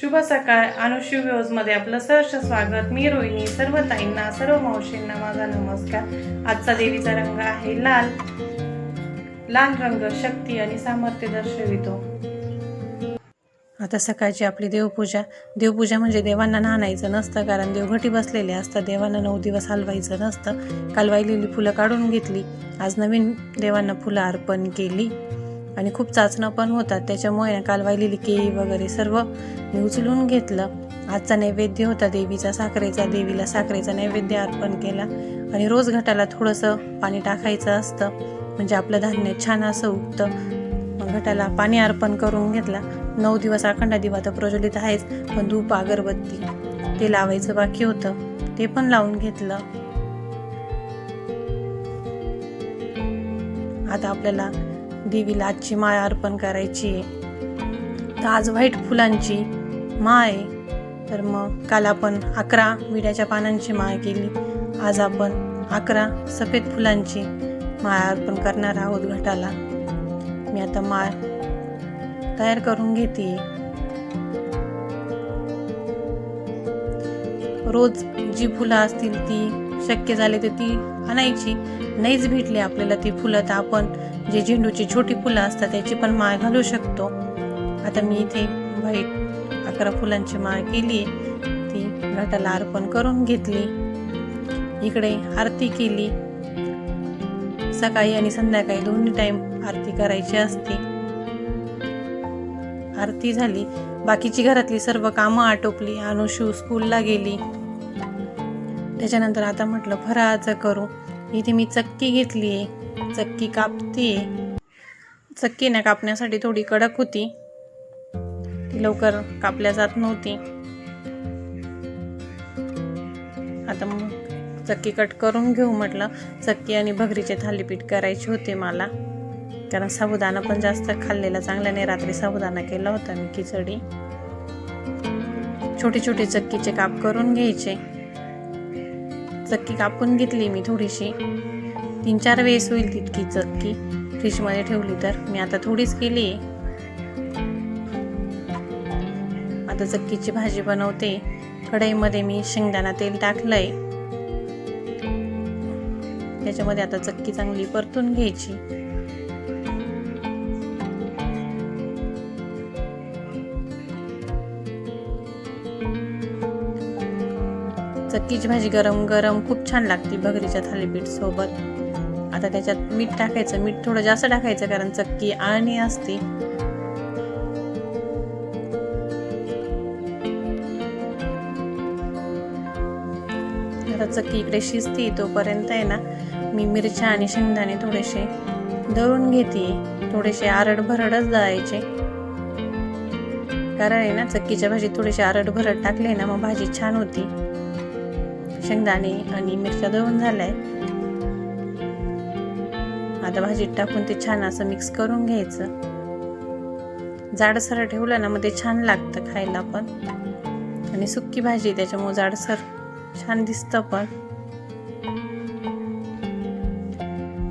शुभ सकाळ. अनुशिवमध्ये आपलं सहर्ष स्वागत. मी रोहिणी. सर्व ताईंना सर्व मावशींना माझा नमस्कार. आजचा देवीचा रंग आहे लाल. लाल रंग शक्ती आणि सामर्थ्य दर्शवितो. आता सकाळची आपली देवपूजा. देवपूजा म्हणजे देवांना नाणायचं नसतं कारण देवघटी बसलेले असतात. देवांना नऊ दिवस हलवायचं नसतं. काल वाहिलेली फुलं काढून घेतली. आज नवीन देवांना फुलं अर्पण केली. आणि खूप चाचणं पण होतात. त्याच्यामुळे ना काल वाहिलेली केळी वगैरे सर्व मी उचलून घेतलं. आजचा नैवेद्य होता देवीचा साखरेचा देवीला साखरेचा नैवेद्य अर्पण केला. आणि रोज घटाला थोडंसं पाणी टाकायचं असतं. म्हणजे आपलं धान्य छान असं उगतं. घटाला पाणी अर्पण करून घेतला. नऊ दिवस अखंड दिवा तर प्रज्वलित आहेच. पण धूप अगरबत्ती ते लावायचं बाकी होतं. ते पण लावून घेतलं. आता आपल्याला देवीला आजची माळ अर्पण करायची आहे. तर आज व्हाईट फुलांची माळ आहे. तर मग काल आपण अकरा विड्याच्या पानांची माळ केली. आज आपण अकरा सफेद फुलांची माळ अर्पण करणार आहोत घटाला. मी आता माळ तयार करून घेते. रोज जी फुलं असतील ती शक्य झाले तर ती आणायची. नाहीच भेटली आपल्याला ती फुलं तर आपण जे झेंडूची छोटी फुलं असतात त्याची पण माळ घालू शकतो. आता मी इथे व्हाईट अकरा फुलांची माळ केली ती घाटाला अर्पण करून घेतली. इकडे आरती केली. सकाळी आणि संध्याकाळी दोन्ही टाइम आरती करायची असते. आरती झाली. बाकीची घरातली सर्व कामं आटोपली. अनुशू स्कूलला गेली. त्याच्यानंतर आता म्हटलं फराळाचं करू. इथे मी चक्की घेतली आहे चक्की कापते. चक्की ना कापण्यासाठी थोडी कडक होती. ती लवकर कापल्या जात नव्हती. आता मग चक्की कट करून घेऊ म्हटलं. चक्की आणि भगरीचे थालीपीठ करायचे होते मला. कारण साबुदाणा पण जास्त खाल्लेला चांगला नाही. रात्री साबुदाणा केला होता मी खिचडी. छोटे छोटे चक्कीचे काप करून घ्यायचे. चक्की कापून घेतली मी थोडीशी. तीन चार वेळेस होईल तितकी चक्की फ्रीजमध्ये ठेवली तर. मी आता थोडीच केली आहे. आता चक्कीची भाजी बनवते. कढईमध्ये मी शेंगदाणा तेल टाकलंय. त्याच्यामध्ये आता चक्की चांगली परतून घ्यायची. चक्कीची भाजी गरम गरम खूप छान लागते भगरीच्या थालीपीठ सोबत. आता त्याच्यात मीठ टाकायचं मीठ थोडं जास्त टाकायचं कारण चक्की आळणी असते. आता चक्की इकडे शिजते तोपर्यंत आहे ना मी मिरच्या आणि शेंगदाणे थोडेसे दळून घेते. थोडेसे आरड भरडच दळायचे कारण आहे ना चक्कीच्या भाजीत थोडेसे आरड भरड टाकले ना मग भाजी छान होती. शेंगदाणे आणि मिरच्या दळून झालाय आता भाजीत टाकून ते छान असं मिक्स करून घ्यायचं. जाडसर ठेवलं ना मग ते छान लागतं खायला पण. आणि सुक्की भाजी त्याच्यामुळे जाडसर छान दिसतं पण.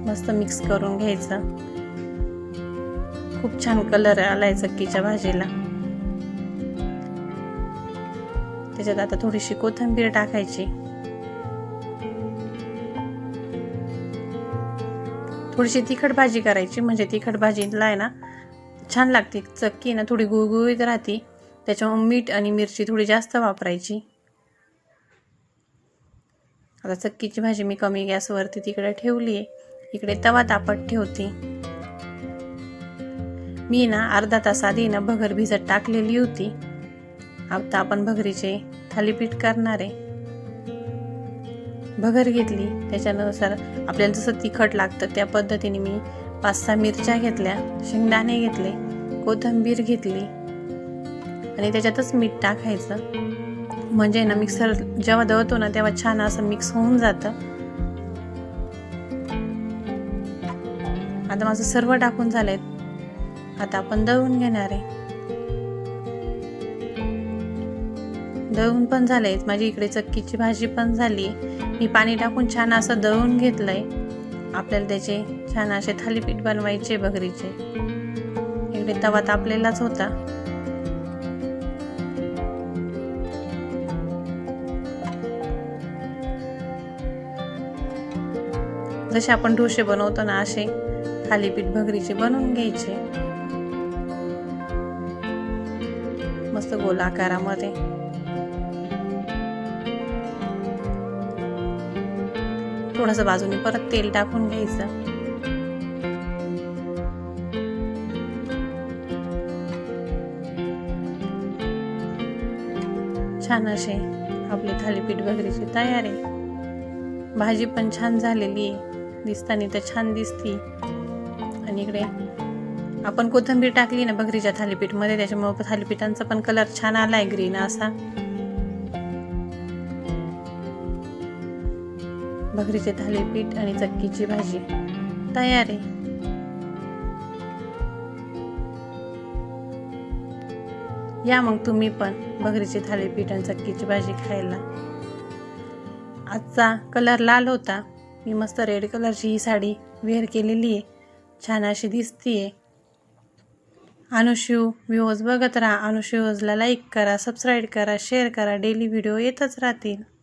मस्त मिक्स करून घ्यायचं. खूप छान कलर आलाय चक्कीच्या भाजीला. त्याच्यात आता थोडीशी कोथिंबीर टाकायची. थोडीशी तिखट भाजी करायची. म्हणजे तिखट भाजीला आहे ना छान लागते. चक्की ना थोडी गुळगुळीत राहते. त्याच्यामुळे मीठ आणि मिरची थोडी जास्त वापरायची. आता चक्कीची भाजी मी कमी गॅसवरती तिकडे ठेवली आहे. इकडे तवा तापत ठेवते. मी ना अर्धा तास आधी ना भगर भिजत टाकलेली होती. आता आपण भगरीचे थालीपीठ करणार आहे. भगर घेतली. त्याच्यानुसार आपल्याला जसं तिखट लागतं त्या पद्धतीने मी पाच सहा मिरच्या घेतल्या शेंगदाणे घेतले कोथिंबीर घेतली आणि त्याच्यातच मीठ टाकायचं. म्हणजे ना मिक्सर जेव्हा दळतो ना तेव्हा छान असं मिक्स होऊन जातं. आता माझं सर्व टाकून झालंय. आता आपण दळून घेणार आहे. दळून पण झाले आहेत माझी इकडे चक्कीची भाजी पण झाली. मी पाणी टाकून छान असं दळून घेतलं आहे आपल्याला त्याचे छान असे थालीपीठ बनवायचे बगरीचे. इकडे तवा तापलेलाच होता. जसे आपण ढोसे बनवतो ना असे थालीपीठ भगरीचे बनवून घ्यायचे. मस्त गोल आकारामध्ये. थोडंसं बाजूने परत तेल टाकून घ्यायचं. छान असे आपले थालीपीठ वगैरेची तयार. आहे भाजी पण छान झालेली आहे. दिसताना तर छान दिसती. आणि इकडे आपण कोथिंबीर टाकली ना बकरीच्या थालीपीठमध्ये त्याच्यामुळे थालीपीठांचा पण कलर छान आला आहे ग्रीन असा. बकरीचे थालीपीठ आणि चक्कीची भाजी. तयार आहे. या मग तुम्ही पण बकरीची थालीपीठ आणि चक्कीची भाजी खायला. आजचा कलर लाल होता. मी मस्त रेड कलरची ही साडी वेअर केलेली आहे. छान अशी दिसतीये. अनुशिव व्ह्यूज बघत राहा. अनुशिवजला लाईक करा सबस्क्राईब करा शेअर करा. डेली व्हिडिओ येतच राहतील.